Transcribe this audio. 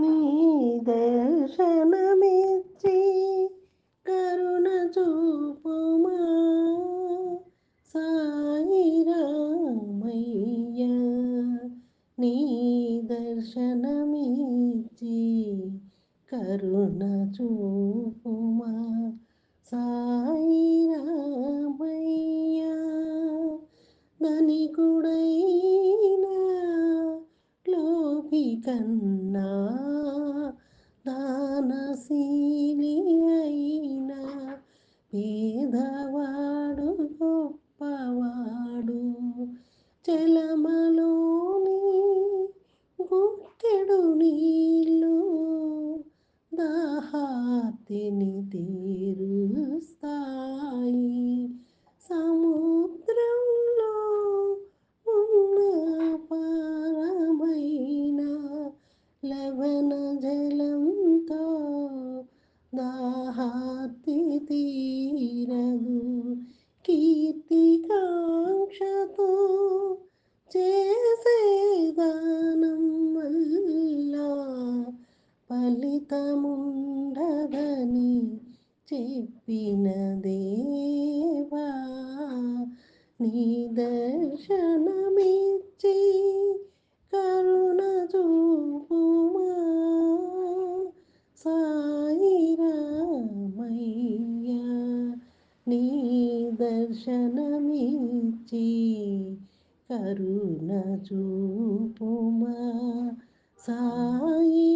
నీ దర్శనమిచ్చి కరుణ చూపుమా. సాయి రామయ్య నీ దర్శనమిచ్చి కరుణ చూపుమా. సాయి రామయ్య ధనికుడైనా లోపి కన్నా శీలి అయినా పేదవాడు గొప్పవాడు. చలమలోని గుట్టెడు నీళ్ళు దాహాతిని తీరుస్తాయి. సముద్రంలో ఉన్న పారమైన లవణ జల దాహార్తి తీరదు కీర్తికాంక్షతో చేసే దానం వల్ల ఫలితముండదని చెప్పిన దేవా నీ దర్శనమిచ్చి నీ దర్శనమిచ్చి కరుణ చూపుమా సాయి